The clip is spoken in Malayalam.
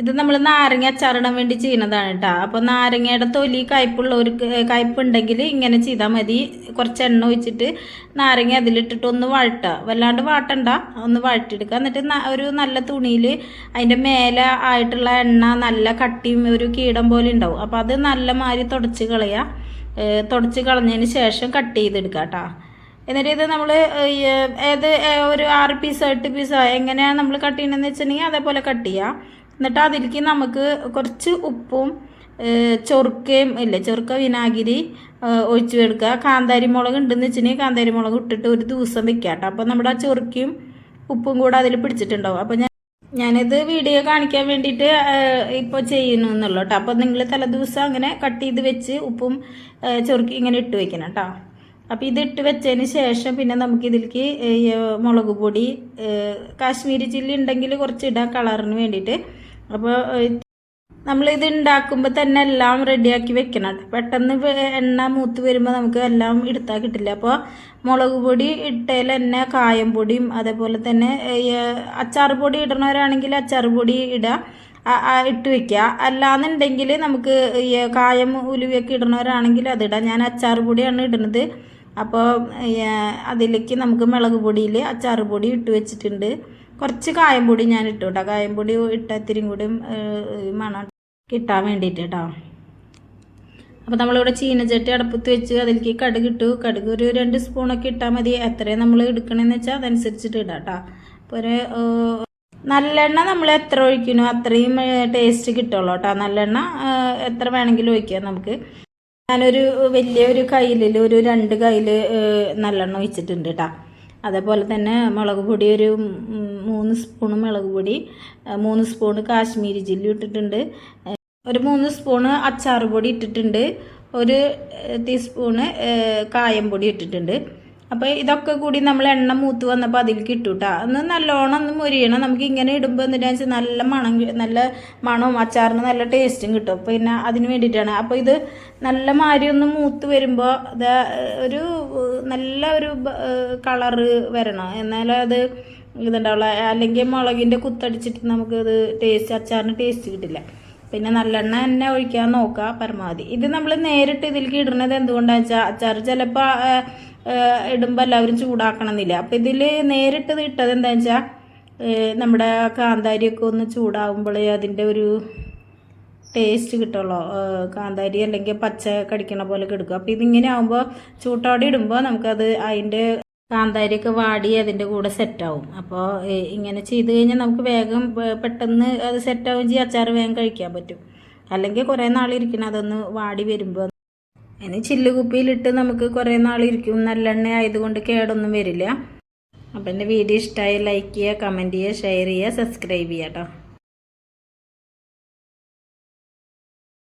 ഇത് നമ്മൾ നാരങ്ങ അച്ചാറിടാൻ വേണ്ടി ചെയ്യുന്നതാണ് കേട്ടോ അപ്പോൾ നാരങ്ങയുടെ തൊലി കയ്പുള്ള ഒരു കയ്പുണ്ടെങ്കിൽ ഇങ്ങനെ ചെയ്താൽ മതി. കുറച്ച് എണ്ണ ഒഴിച്ചിട്ട് നാരങ്ങ അതിലിട്ടിട്ട് ഒന്ന് വഴട്ടുക വല്ലാണ്ട് വാട്ടണ്ട. ഒന്ന് വഴറ്റിയെടുക്കുക എന്നിട്ട് ഒരു നല്ല തുണിയിൽ അതിന്റെ മേലെ ആയിട്ടുള്ള എണ്ണ നല്ല കട്ടിയും ഒരു കീടം പോലെ ഉണ്ടാവും. അപ്പോൾ അത് നല്ല മാതിരി തുടച്ച് കളയുക തുടച്ച് കളഞ്ഞതിന് ശേഷം കട്ട് ചെയ്തെടുക്കുക കേട്ടോ എന്നിട്ട് ഇത് നമ്മൾ ഏത് ഒരു ആറ് പീസോ എട്ട് പീസോ എങ്ങനെയാണ് നമ്മൾ കട്ട് ചെയ്യണമെന്ന് വെച്ചിട്ടുണ്ടെങ്കിൽ അതേപോലെ കട്ട് ചെയ്യാം. എന്നിട്ട് അതിലേക്ക് നമുക്ക് കുറച്ച് ഉപ്പും ചൊറുക്കയും ഇല്ലേ ചൊറുക്ക വിനാഗിരി ഒഴിച്ചു കൊടുക്കുക. കാന്താരി മുളക് ഉണ്ടെന്ന് വെച്ചിട്ടുണ്ടെങ്കിൽ കാന്താരി മുളക് ഇട്ടിട്ട് ഒരു ദിവസം വെക്കാം കേട്ടോ. അപ്പോൾ നമ്മുടെ ആ ചൊറുക്കയും ഉപ്പും കൂടെ അതിൽ പിടിച്ചിട്ടുണ്ടാവും. അപ്പോൾ ഞാൻ ഞാനിത് വീഡിയോ കാണിക്കാൻ വേണ്ടിയിട്ട് ഇപ്പോൾ ചെയ്യുന്നു എന്നുള്ളൂ കേട്ടോ. അപ്പോൾ നിങ്ങൾ തലേദിവസം അങ്ങനെ കട്ട് ചെയ്ത് വെച്ച് ഉപ്പും ചൊറുക്കി ഇങ്ങനെ ഇട്ട് വെക്കണം കേട്ടോ. അപ്പോൾ ഇത് ഇട്ട് വെച്ചതിന് ശേഷം പിന്നെ നമുക്ക് ഇതിലേക്ക് മുളക് പൊടി കാശ്മീരി ചില്ലി ഉണ്ടെങ്കിൽ കുറച്ച് ഇടാം കളറിന് വേണ്ടിയിട്ട്. അപ്പോൾ നമ്മളിത് ഉണ്ടാക്കുമ്പോൾ തന്നെ എല്ലാം റെഡിയാക്കി വെക്കണം. പെട്ടെന്ന് എണ്ണ മൂത്ത് വരുമ്പോൾ നമുക്ക് എല്ലാം എടുത്താൽ കിട്ടില്ല. അപ്പോൾ മുളക് പൊടി ഇട്ടതിൽ തന്നെ കായം പൊടിയും അതേപോലെ തന്നെ അച്ചാർ പൊടി ഇടണവരാണെങ്കിൽ അച്ചാർ പൊടി ഇടുക ഇട്ട് വെക്കുക അല്ലാന്നുണ്ടെങ്കിൽ നമുക്ക് കായം ഉലുവയൊക്കെ ഇടണവരാണെങ്കിൽ അതിടാം ഞാൻ അച്ചാർ പൊടിയാണ് ഇടുന്നത് അപ്പോൾ അതിലേക്ക് നമുക്ക് മുളക് പൊടിയിൽ അച്ചാർ പൊടി ഇട്ട് വെച്ചിട്ടുണ്ട്. കുറച്ച് കായം പൊടി ഞാൻ ഇട്ടു കേട്ടോ കായം പൊടി ഇട്ട ഇത്തിരി കൂടി മണം കിട്ടാൻ വേണ്ടിയിട്ട് കേട്ടോ അപ്പോൾ നമ്മളിവിടെ ചീനച്ചട്ടി അടുപ്പത്ത് വെച്ച് അതിലേക്ക് കടുക് ഇട്ടു. കടുക് ഒരു രണ്ട് സ്പൂണൊക്കെ ഇട്ടാൽ മതി. എത്രയും നമ്മൾ എടുക്കണമെന്ന് വെച്ചാൽ അതനുസരിച്ചിട്ട് ഇടാം കേട്ടോ അപ്പോൾ ഒരു നല്ലെണ്ണ നമ്മൾ എത്ര ഒഴിക്കണോ അത്രയും ടേസ്റ്റ് കിട്ടുള്ളൂ കേട്ടോ നല്ലെണ്ണ എത്ര വേണമെങ്കിലും ഒഴിക്കാം നമുക്ക്. ഞാനൊരു വലിയൊരു കയ്യിൽ ഒരു രണ്ട് കയ്യിൽ നല്ലെണ്ണ ഒഴിച്ചിട്ടുണ്ട് കേട്ടോ അതേപോലെ തന്നെ മുളക് പൊടി ഒരു മൂന്ന് സ്പൂണ് മുളക് പൊടി മൂന്ന് സ്പൂണ് കാശ്മീരി ചില്ലി ഇട്ടിട്ടുണ്ട്. ഒരു മൂന്ന് സ്പൂണ് അച്ചാർ പൊടി ഇട്ടിട്ടുണ്ട്. ഒരു ടീസ്പൂണ് കായം പൊടി ഇട്ടിട്ടുണ്ട്. അപ്പോൾ ഇതൊക്കെ കൂടി നമ്മൾ എണ്ണ മൂത്ത് വന്നപ്പോൾ അതിലേക്ക് ഇട്ടു കേട്ടോ ഒന്ന് നല്ലോണം ഒന്ന് മുരിയണം. നമുക്ക് ഇങ്ങനെ ഇടുമ്പോൾ എന്താണെന്ന് വെച്ചാൽ നല്ല മണം നല്ല മണവും അച്ചാറിന് നല്ല ടേസ്റ്റും കിട്ടും. പിന്നെ അതിന് വേണ്ടിയിട്ടാണ്. അപ്പോൾ ഇത് നല്ല മാരി ഒന്ന് മൂത്ത് വരുമ്പോൾ അത് ഒരു നല്ല ഒരു കളറ് വരണം. എന്നാലേ അത് ഇതുണ്ടാവുള്ള. അല്ലെങ്കിൽ മുളകിന്റെ കുത്തടിച്ചിട്ട് നമുക്കത് ടേസ്റ്റ് അച്ചാറിന് ടേസ്റ്റ് കിട്ടില്ല. പിന്നെ നല്ലെണ്ണ തന്നെ ഒഴിക്കാൻ നോക്കുക പരമാവധി. ഇത് നമ്മൾ നേരിട്ട് ഇതിലേക്ക് ഇടുന്നത് എന്തുകൊണ്ടാണെന്ന് വെച്ചാൽ അച്ചാർ ചിലപ്പോൾ ഇടുമ്പോൾ എല്ലാവരും ചൂടാക്കണമെന്നില്ല അപ്പം ഇതിൽ നേരിട്ട് ഇട്ടത് എന്താണെന്ന് വെച്ചാൽ നമ്മുടെ കാന്താരിയൊക്കെ ഒന്ന് ചൂടാവുമ്പോഴേ അതിന്റെ ഒരു ടേസ്റ്റ് കിട്ടുള്ളൂ. കാന്താരി അല്ലെങ്കിൽ പച്ച കടിക്കണ പോലെ കിടക്കും. അപ്പോൾ ഇതിങ്ങനെ ആകുമ്പോൾ ചൂട്ടോടെ ഇടുമ്പോൾ നമുക്കത് അതിന്റെ കാന്താരിയൊക്കെ വാടി അതിന്റെ കൂടെ സെറ്റാവും അപ്പോൾ ഇങ്ങനെ ചെയ്ത് കഴിഞ്ഞാൽ നമുക്ക് വേഗം പെട്ടെന്ന് അത് സെറ്റാവും ചെയ്യും. അച്ചാർ വേഗം കഴിക്കാൻ പറ്റും. അല്ലെങ്കിൽ കുറേ നാളിരിക്കണം അതൊന്ന് വാടി വരുമ്പോൾ അതിന് ചില്ലുകുപ്പിയിലിട്ട് നമുക്ക് കുറേ നാളിരിക്കും നല്ലെണ്ണ ആയതുകൊണ്ട് കേടൊന്നും വരില്ല. അപ്പം എന്റെ വീഡിയോ ഇഷ്ടമായി ലൈക്ക് ചെയ്യുക കമന്റ് ചെയ്യുക ഷെയർ ചെയ്യുക സബ്സ്ക്രൈബ് ചെയ്യുക കേട്ടോ